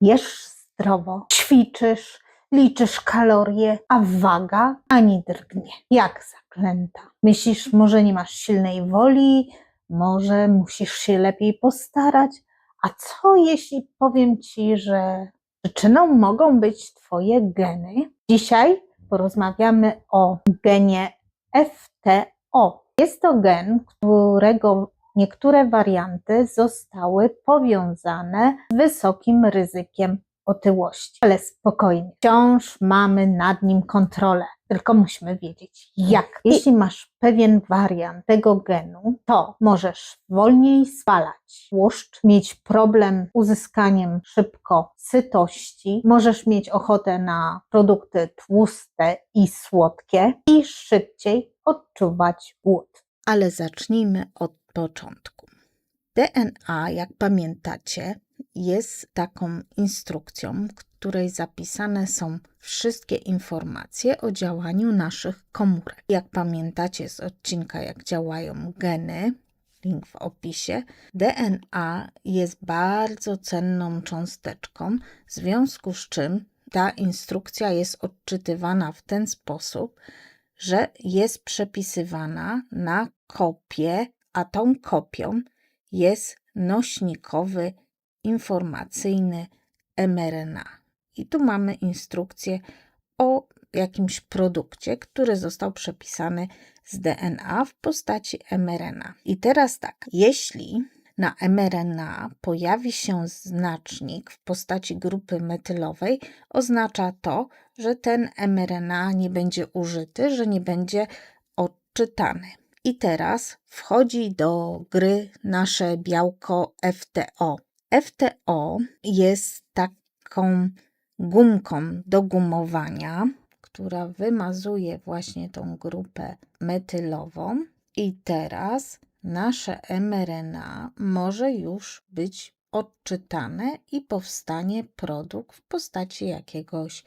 Jesz zdrowo, ćwiczysz, liczysz kalorie, a waga ani drgnie, jak zaklęta. Myślisz, może nie masz silnej woli, może musisz się lepiej postarać, a co jeśli powiem ci, że przyczyną mogą być twoje geny? Dzisiaj porozmawiamy o genie FTO. Jest to gen, którego niektóre warianty zostały powiązane z wysokim ryzykiem otyłości. Ale spokojnie, wciąż mamy nad nim kontrolę, tylko musimy wiedzieć jak. Jeśli masz pewien wariant tego genu, to możesz wolniej spalać tłuszcz, mieć problem z uzyskaniem szybko sytości, możesz mieć ochotę na produkty tłuste i słodkie i szybciej odczuwać głód. Ale zacznijmy od początku. DNA, jak pamiętacie, jest taką instrukcją, w której zapisane są wszystkie informacje o działaniu naszych komórek. Jak pamiętacie z odcinka, jak działają geny, link w opisie, DNA jest bardzo cenną cząsteczką, w związku z czym ta instrukcja jest odczytywana w ten sposób, że jest przepisywana na kopię, a tą kopią jest nośnikowy informacyjny mRNA. I tu mamy instrukcję o jakimś produkcie, który został przepisany z DNA w postaci mRNA. I teraz tak, jeśli na mRNA pojawi się znacznik w postaci grupy metylowej, oznacza to, że ten mRNA nie będzie użyty, że nie będzie odczytany. I teraz wchodzi do gry nasze białko FTO. FTO jest taką gumką do gumowania, która wymazuje właśnie tą grupę metylową. I teraz nasze mRNA może już być odczytane i powstanie produkt w postaci jakiegoś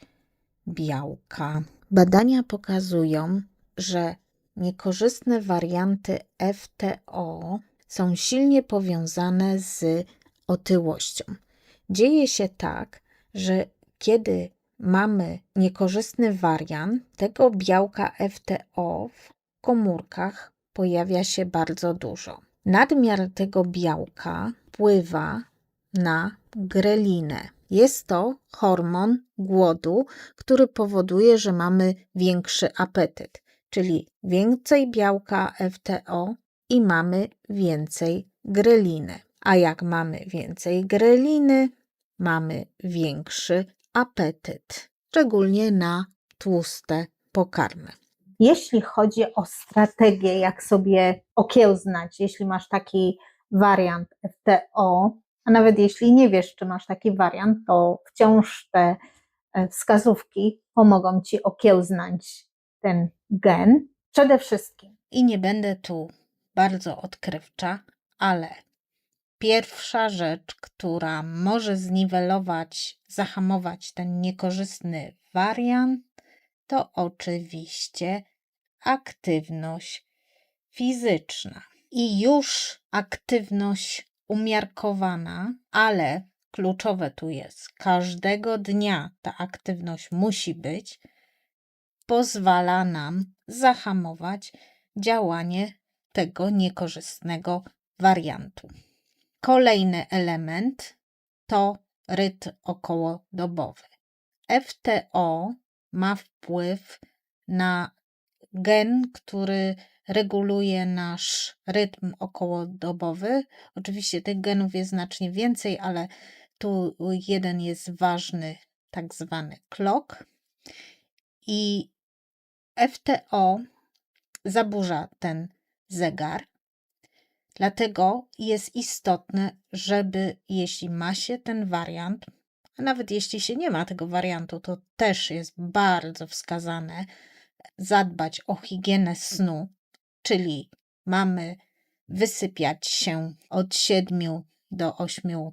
białka. Badania pokazują, że niekorzystne warianty FTO są silnie powiązane z otyłością. Dzieje się tak, że kiedy mamy niekorzystny wariant, tego białka FTO w komórkach pojawia się bardzo dużo. Nadmiar tego białka wpływa na grelinę. Jest to hormon głodu, który powoduje, że mamy większy apetyt, czyli więcej białka FTO i mamy więcej greliny. A jak mamy więcej greliny, mamy większy apetyt, szczególnie na tłuste pokarmy. Jeśli chodzi o strategię, jak sobie okiełznać, jeśli masz taki wariant FTO, a nawet jeśli nie wiesz, czy masz taki wariant, to wciąż te e, wskazówki pomogą ci okiełznać ten gen. Przede wszystkim I nie będę tu bardzo odkrywcza, ale pierwsza rzecz, która może zniwelować, zahamować ten niekorzystny wariant, to oczywiście aktywność fizyczna. I już aktywność umiarkowana, ale kluczowe tu jest, każdego dnia ta aktywność musi być, pozwala nam zahamować działanie tego niekorzystnego wariantu. Kolejny element to rytm okołodobowy. FTO ma wpływ na gen, który reguluje nasz rytm okołodobowy. Oczywiście tych genów jest znacznie więcej, ale tu jeden jest ważny, tak zwany clock. I FTO zaburza ten zegar. Dlatego jest istotne, żeby jeśli ma się ten wariant, a nawet jeśli się nie ma tego wariantu, to też jest bardzo wskazane zadbać o higienę snu, czyli mamy wysypiać się od 7 do 8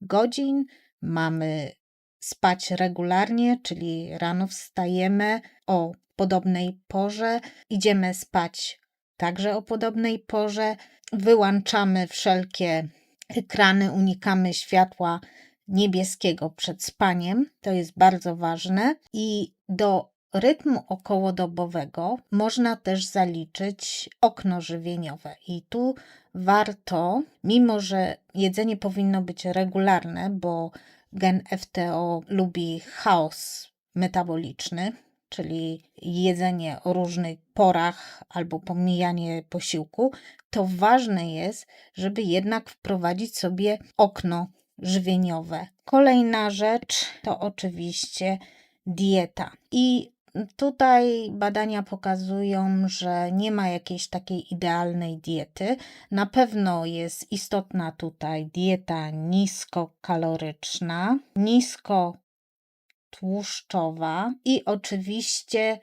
godzin, mamy spać regularnie, czyli rano wstajemy o podobnej porze, idziemy spać także o podobnej porze, wyłączamy wszelkie ekrany, unikamy światła niebieskiego przed spaniem, to jest bardzo ważne. I do rytmu okołodobowego można też zaliczyć okno żywieniowe. I tu warto, mimo że jedzenie powinno być regularne, bo gen FTO lubi chaos metaboliczny, czyli jedzenie o różnych porach albo pomijanie posiłku, to ważne jest, żeby jednak wprowadzić sobie okno żywieniowe. Kolejna rzecz to oczywiście dieta. I tutaj badania pokazują, że nie ma jakiejś takiej idealnej diety. Na pewno jest istotna tutaj dieta niskokaloryczna, niskotłuszczowa i oczywiście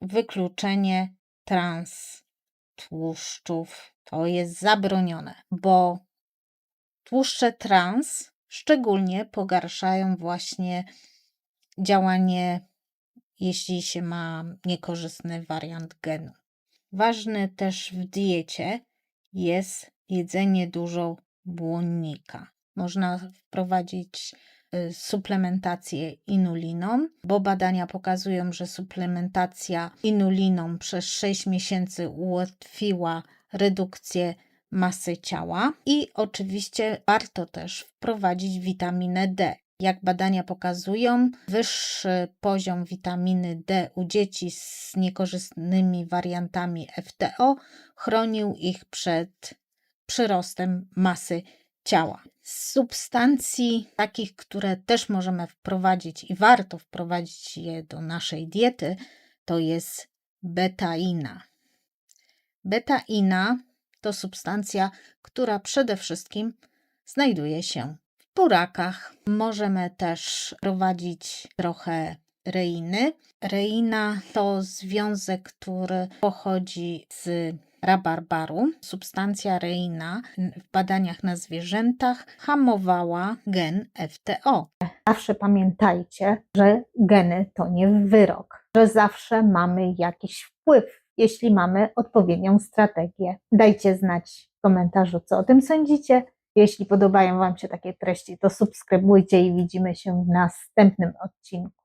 wykluczenie transtłuszczów. To jest zabronione, bo tłuszcze trans szczególnie pogarszają właśnie działanie, jeśli się ma niekorzystny wariant genu. Ważne też w diecie jest jedzenie dużo błonnika. Można wprowadzić y, suplementację inuliną, bo badania pokazują, że suplementacja inuliną przez 6 miesięcy ułatwiła redukcję masy ciała i oczywiście warto też wprowadzić witaminę D. Jak badania pokazują, wyższy poziom witaminy D u dzieci z niekorzystnymi wariantami FTO chronił ich przed przyrostem masy ciała. Z substancji takich, które też możemy wprowadzić i warto wprowadzić je do naszej diety, to jest betaina. Betaina to substancja, która przede wszystkim znajduje się w burakach. Możemy też prowadzić trochę reiny. Reina to związek, który pochodzi z rabarbaru. Substancja reina w badaniach na zwierzętach hamowała gen FTO. Zawsze pamiętajcie, że geny to nie wyrok, że zawsze mamy jakiś wpływ, jeśli mamy odpowiednią strategię. Dajcie znać w komentarzu, co o tym sądzicie. Jeśli podobają Wam się takie treści, to subskrybujcie i widzimy się w następnym odcinku.